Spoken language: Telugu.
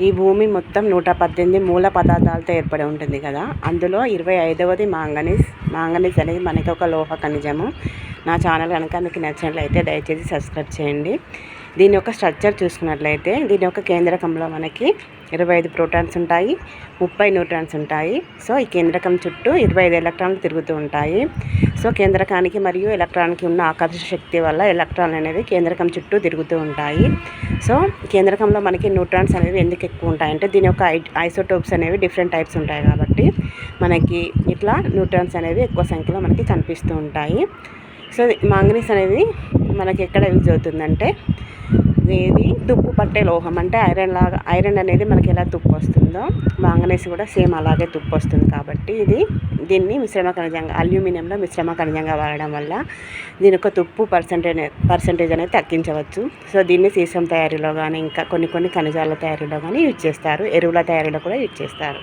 ఈ భూమి మొత్తం నూట పద్దెనిమిది మూల పదార్థాలతో ఏర్పడి ఉంటుంది కదా. అందులో ఇరవై ఐదవది మాంగనీస్ మాంగనీస్ అనేది మనకి ఒక లోహ ఖనిజము. నా ఛానల్ కనుక మీకు నచ్చినట్లయితే దయచేసి సబ్స్క్రైబ్ చేయండి. దీని యొక్క స్ట్రక్చర్ చూసుకున్నట్లయితే దీని యొక్క కేంద్రకంలో మనకి ఇరవై ఐదు ప్రోటాన్స్ ఉంటాయి ముప్పై న్యూట్రాన్స్ ఉంటాయి. సో ఈ కేంద్రకం చుట్టూ ఇరవై ఐదు ఎలక్ట్రాన్లు తిరుగుతూ ఉంటాయి. సో కేంద్రకానికి మరియు ఎలక్ట్రాన్కి ఉన్న ఆకర్షణ శక్తి వల్ల ఎలక్ట్రాన్లు అనేవి కేంద్రకం చుట్టూ తిరుగుతూ ఉంటాయి. సో కేంద్రకంలో మనకి న్యూట్రాన్స్ అనేవి ఎందుకు ఎక్కువ ఉంటాయంటే దీని యొక్క ఐసోటోప్స్ అనేవి డిఫరెంట్ టైప్స్ ఉంటాయి కాబట్టి మనకి ఇట్లా న్యూట్రాన్స్ అనేవి ఎక్కువ సంఖ్యలో మనకి కనిపిస్తూ ఉంటాయి. సో మాంగనీస్ అనేది మనకి ఎక్కడ యూజ్ అవుతుందంటే ఇది తుప్పు పట్టే లోహం. అంటే ఐరన్ లాగా ఐరన్ అనేది మనకి ఎలా తుప్పు వస్తుందో మాంగనీస్ కూడా సేమ్ అలాగే తుప్పు వస్తుంది కాబట్టి ఇది దీన్ని మిశ్రమ ఖనిజంగా అల్యూమినియంలో మిశ్రమ ఖనిజంగా వాడడం వల్ల దీని యొక్క తుప్పు పర్సంటేజ్ పర్సంటేజ్ అనేది తగ్గించవచ్చు. సో దీన్ని సీసం తయారీలో కానీ ఇంకా కొన్ని కొన్ని ఖనిజాల తయారీలో కానీ యూజ్ చేస్తారు. ఎరువుల తయారీలో కూడా యూజ్ చేస్తారు.